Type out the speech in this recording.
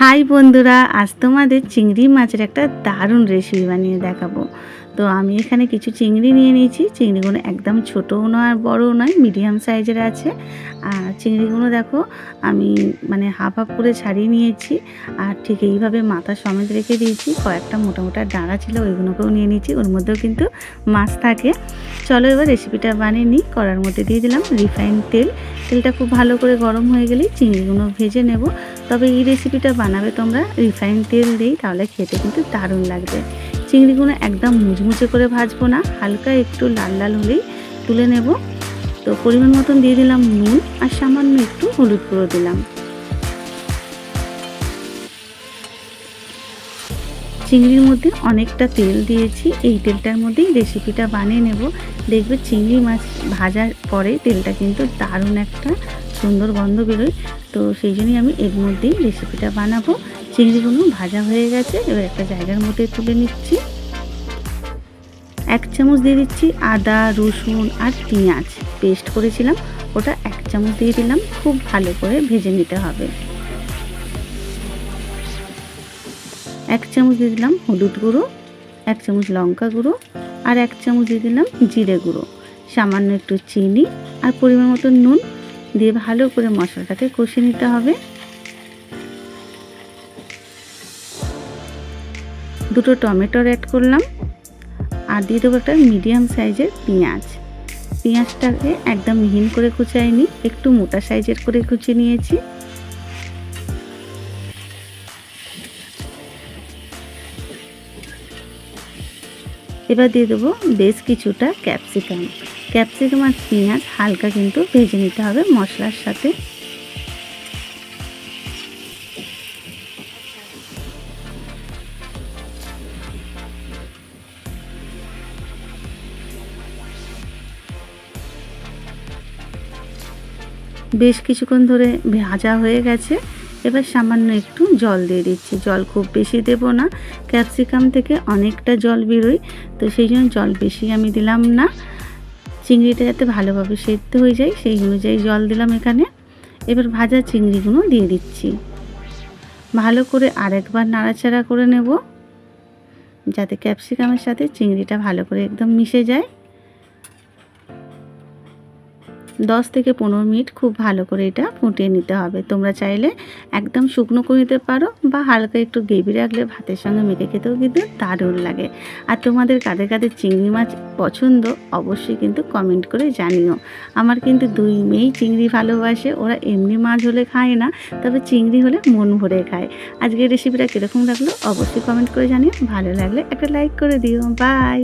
High বন্ধুরা, আজ তোমাদের চিংড়ি মাছের একটা দারুণ রেসিপি বানিয়ে দেখাবো। তো আমি এখানে কিছু চিংড়ি নিয়ে নিয়েছি। চিংড়িগুলো একদম ছোটও নয় আর বড়ও নয় মিডিয়াম সাইজের আছে। আর চিংড়িগুলো দেখো, আমি মানে হাফ হাফ করে ছাড়িয়ে নিয়েছি। আর ঠিক এইভাবে মাথা সমেত রেখে দিয়েছি। কয়েকটা মোটা মোটা ডাঁড়া ছিল, ওইগুলোকেও নিয়ে নিয়েছি। ওর মধ্যেও কিন্তু মাছ থাকে। চলো এবার রেসিপিটা বানিয়ে নিই। কড়ার মধ্যে দিয়ে দিলাম রিফাইন তেল। তেলটা খুব ভালো করে গরম হয়ে গেলেই চিংড়িগুলো ভেজে নেব। তবে এই রেসিপিটা বানাবে তোমরা রিফাইন তেল দিই তাহলে খেতে কিন্তু দারুণ লাগবে। চিংড়িগুলো একদম মুচমুচে করে ভাজবো না, হালকা একটু লাল লাল হলেই তুলে নেব। তো পরিমাণ মতন দিয়ে দিলাম নুন আর সামান্য একটু হলুদ গুঁড়ো দিলাম। চিংড়ির মধ্যে অনেকটা তেল দিয়েছি। এই তেলটার মধ্যেই রেসিপিটা বানিয়ে নেব। দেখবে চিংড়ি মাছ ভাজার পরে তেলটা কিন্তু দারুণ একটা সুন্দর গন্ধ বেরোয়। তো সেই জন্যই আমি এর মধ্যেই রেসিপিটা বানাবো। চিংড়িগুলো ভাজা হয়ে গেছে। এবার একটা জায়গার মধ্যে তুলে নিচ্ছি। এক চামচ দিয়ে দিচ্ছি আদা, রসুন আর পেঁয়াজ। পেস্ট করেছিলাম। ওটা এক চামচ দিয়ে দিলাম। খুব ভালো করে ভেজে নিতে হবে। এক চামচ দিয়ে দিলাম হলুদ গুঁড়ো, এক চামচ লঙ্কা গুঁড়ো আর এক চামচ দিয়ে দিলাম জিরে গুঁড়ো। সামান্য একটু চিনি আর পরিমাণ মতো নুন দিয়ে ভালো করে মশলাটাকে কষে নিতে হবে। দুটো টমেটোর অ্যাড করলাম আর দিয়ে দেবো একটা মিডিয়াম সাইজের পেঁয়াজ। পেঁয়াজটাকে একদম মিহিন করে কুচাইনি, একটু মোটা সাইজের করে কুচিয়ে নিয়েছি। এবার দিয়ে দেবো বেশ কিছুটা ক্যাপসিকাম। ক্যাপসিকাম আর পেঁয়াজ হালকা কিন্তু ভেজে নিতে হবে মশলার সাথে। বেশ কিছুক্ষণ ধরে ভাজা হয়ে গেছে। এবার সামান্য একটু জল দিয়ে দিচ্ছি। জল খুব বেশি দেব না। ক্যাপসিকাম থেকে অনেকটা জল বেরোয়, তো সেই জন্য জল বেশি আমি দিলাম না। চিংড়িটা যাতে ভালোভাবে সেদ্ধ হয়ে যায়, সেই অনুযায়ী জল দিলাম এখানে। এবার ভাজা চিংড়িগুলো দিয়ে দিচ্ছি। ভালো করে আরেকবার নাড়াচাড়া করে নেব, যাতে ক্যাপসিকামের সাথে চিংড়িটা ভালো করে একদম মিশে যায়। দশ থেকে পনেরো মিনিট খুব ভালো করে এটা ফুটিয়ে নিতে হবে। তোমরা চাইলে একদম শুকনো করে নিতে পারো বা হালকা একটু গ্রেভি রাখলে ভাতের সঙ্গে মেখে খেতেও কিন্তু দারুণ লাগে। আর তোমাদের কাদের কাদের চিংড়ি মাছ পছন্দ অবশ্যই কিন্তু কমেন্ট করে জানিও। আমার কিন্তু দুই মেয়েই চিংড়ি ভালোবাসে, ওরা এমনি মাছ হলে খায় না, তবে চিংড়ি হলে মন ভরে খায়। আজকের রেসিপিটা কীরকম লাগল অবশ্যই কমেন্ট করে জানিও, ভালো লাগলে একটা লাইক করে দিও বাই